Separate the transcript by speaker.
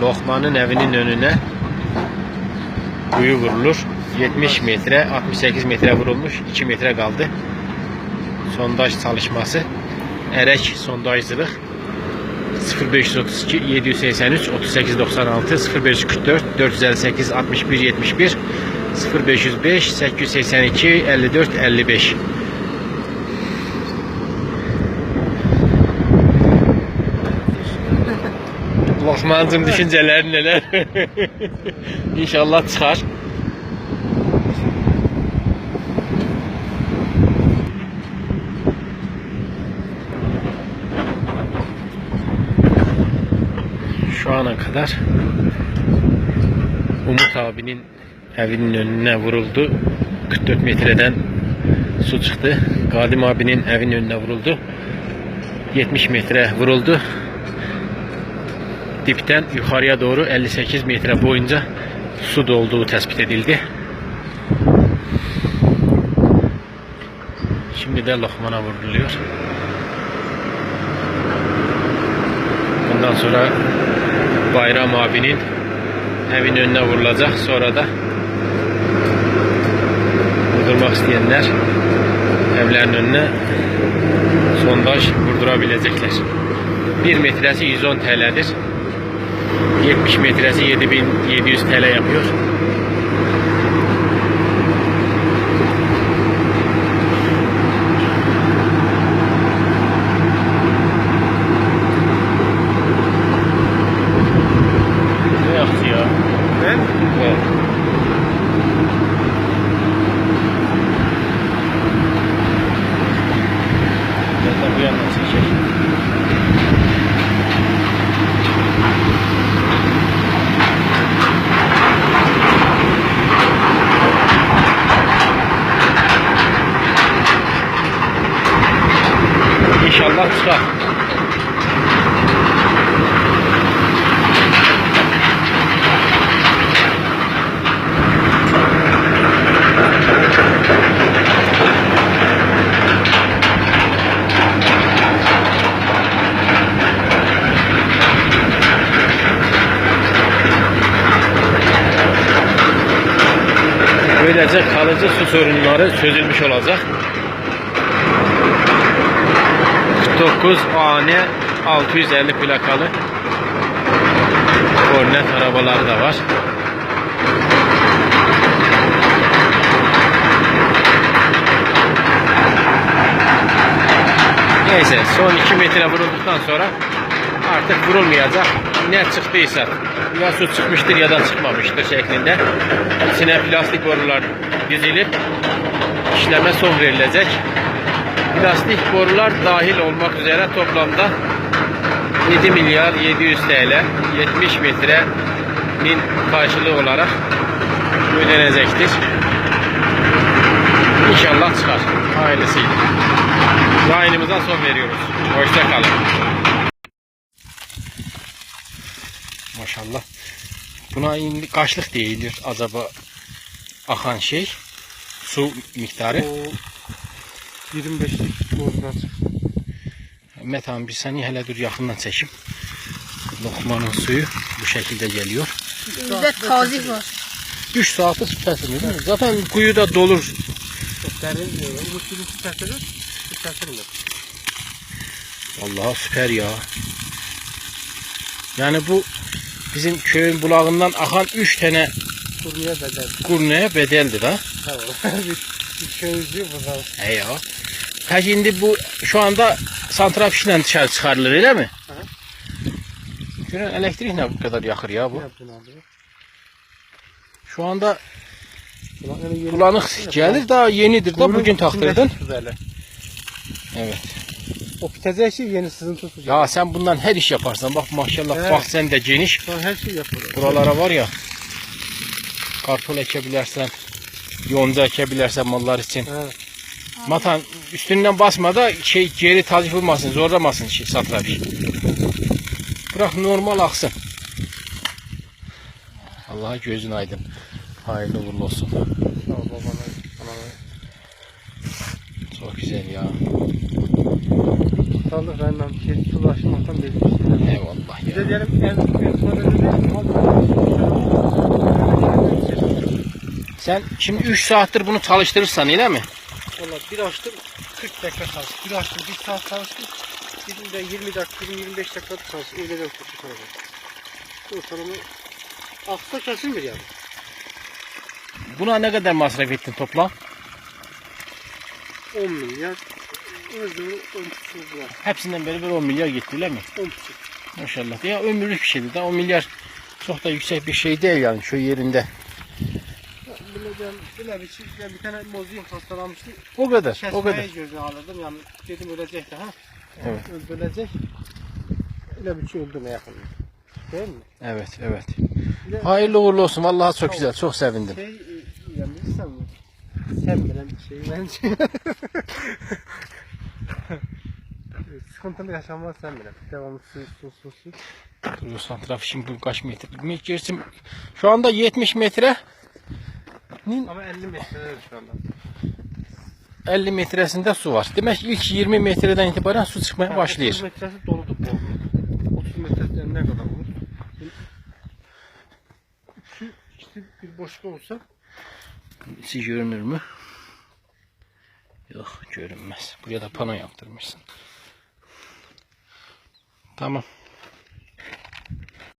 Speaker 1: Lokman'ın evinin önüne kuyu vurulur. 70 metre, 68 metre vurulmuş. 2 metre kaldı. Sondaj çalışması. Erek sondajcılık. 0532 783 38 96 0544 458 61 71 0505 882 54 55 Lokmancım düşüncelerin neler? İnşallah çıkar. Şu ana kadar Umut abinin evinin önüne vuruldu. 44 metreden su çıktı. Kadim abinin evinin önüne vuruldu. 70 metre vuruldu. Dipten yukarıya doğru 58 metre boyunca su dolduğu tespit edildi. Şimdi de Lokman'a vuruluyor. Bundan sonra Bayram abinin evin önüne vurulacak. Sonra da vurdurmak isteyenler evlerin önüne sondaj vurdurabilecekler. 1 metresi 110 TL'dir. 70 metresi 7700 TL yapıyor. Ne yaptı ya?
Speaker 2: Ben
Speaker 1: Evet. Ben de bu yandan çekeyim. İnşallah çıkar. Böylece kalıcı su sorunları çözülmüş olacak. 49 AN 650 plakalı Kornet arabaları da var. Neyse son 2 metre vurulduktan sonra artık vurulmayacak. Ne çıktıysa ya su çıkmıştır ya da çıkmamıştır şeklinde. İçine plastik borular dizilip işleme son verilecek. Plastik borular dahil olmak üzere toplamda 7 milyar 700 TL 70 metrenin karşılığı olarak ödenecektir. İnşallah çıkar. Ailesiyle. Yayınımıza son veriyoruz. Hoşça kalın. Maşallah. Buna indi kaçlık değildir acaba akan şey? Su miktarı.
Speaker 2: o 25'lik borcuna çıktı.
Speaker 1: Metan bir saniye hele dur yakından çekim. Lokmanın suyu bu şekilde geliyor.
Speaker 3: Bizde tazik var.
Speaker 1: 3 saati süpersin değil mi? Zaten kuyu da dolur.
Speaker 2: Çok derin diyor. Bu süperseli.
Speaker 1: Vallahi süper ya. Yani bu bizim köyün bulağından akan 3 tane
Speaker 2: Kurmaya bedel.
Speaker 1: kurneye bedeldir ha.
Speaker 2: Tamam. bir, bir çözüyor buradan.
Speaker 1: He ya. Ha şimdi bu şu anda santral fişle dışarı çıkarılır öyle mi? Görün elektrikle bu kadar yakır ya
Speaker 2: Ne
Speaker 1: bu.
Speaker 2: yaptın abi?
Speaker 1: Şu anda bulanık gelir daha yenidir da
Speaker 2: Kuyruğun
Speaker 1: bugün taktırdın. Evet.
Speaker 2: O bitecek şey yeni sızıntı tutacak.
Speaker 1: Ya sen bundan her iş yaparsan bak maşallah
Speaker 2: Evet.
Speaker 1: bahçen de geniş.
Speaker 2: An her şey yapıyor.
Speaker 1: Buralara var ya kartol ekebilirsen, yonca ekebilirsen mallar için.
Speaker 2: Evet.
Speaker 1: Matan üstünden basma da şey geri tazif olmasın, zorlamasın şey, satlar. Bırak normal aksın. Allah'a gözün aydın. Hayırlı uğurlu olsun. Çok güzel ya.
Speaker 2: Muhtarlık rayından ki sulaşmaktan belli bir şey.
Speaker 1: Eyvallah ya.
Speaker 2: de diyelim en,
Speaker 1: Sen şimdi 3 saattir bunu çalıştırırsan öyle mi?
Speaker 2: Bir açtım 40 dakika çalıştım. Bir açtım 1 saat çalıştım. Birinde 20 dakika, 20-25 dakika çalıştım. Öğleden sonra çalıştım. Ortalama aksa kesilmir yani.
Speaker 1: Buna ne kadar masraf ettin toplam?
Speaker 2: 10 milyar. Özgür'ün 10 küsur var.
Speaker 1: Hepsinden beraber 10 milyar gitti öyle mi?
Speaker 2: 10 küsur.
Speaker 1: Maşallah. Ya ömürlük bir şeydi. Daha 10 milyar çok da yüksek bir şey değil yani şu yerinde.
Speaker 2: Bileceğim, bile bir şey, ben bir tane mozyum hastalanmıştım.
Speaker 1: O kadar. O kadar.
Speaker 2: Kesmeye göze alırdım yani dedim ölecek de ha.
Speaker 1: Evet.
Speaker 2: Ölecek. Öyle bir şey öldürmeye yakın. Değil mi?
Speaker 1: Evet, evet.
Speaker 2: Bir de
Speaker 1: Hayırlı uğurlu olsun. Vallahi çok güzel. Çok sevindim.
Speaker 2: şey yani bilsem sen bilen bir şey bence. Sıkıntılı yaşanmaz sen bilen. Devamlı su su su su.
Speaker 1: Dur santraf şimdi kaç metre? Gerçi şu anda 70 metre
Speaker 2: Ama 50 metre şu anda.
Speaker 1: 50 metresinde su var. Demek ki ilk 20 metreden itibaren su çıkmaya
Speaker 2: 30
Speaker 1: başlıyor.
Speaker 2: metresi doludu bu. 30 metreden ne kadar olur? Şu işte bir boşluk olsa
Speaker 1: İçi görünür mü? Yok görünmez. Buraya da pano yaptırmışsın. Tamam.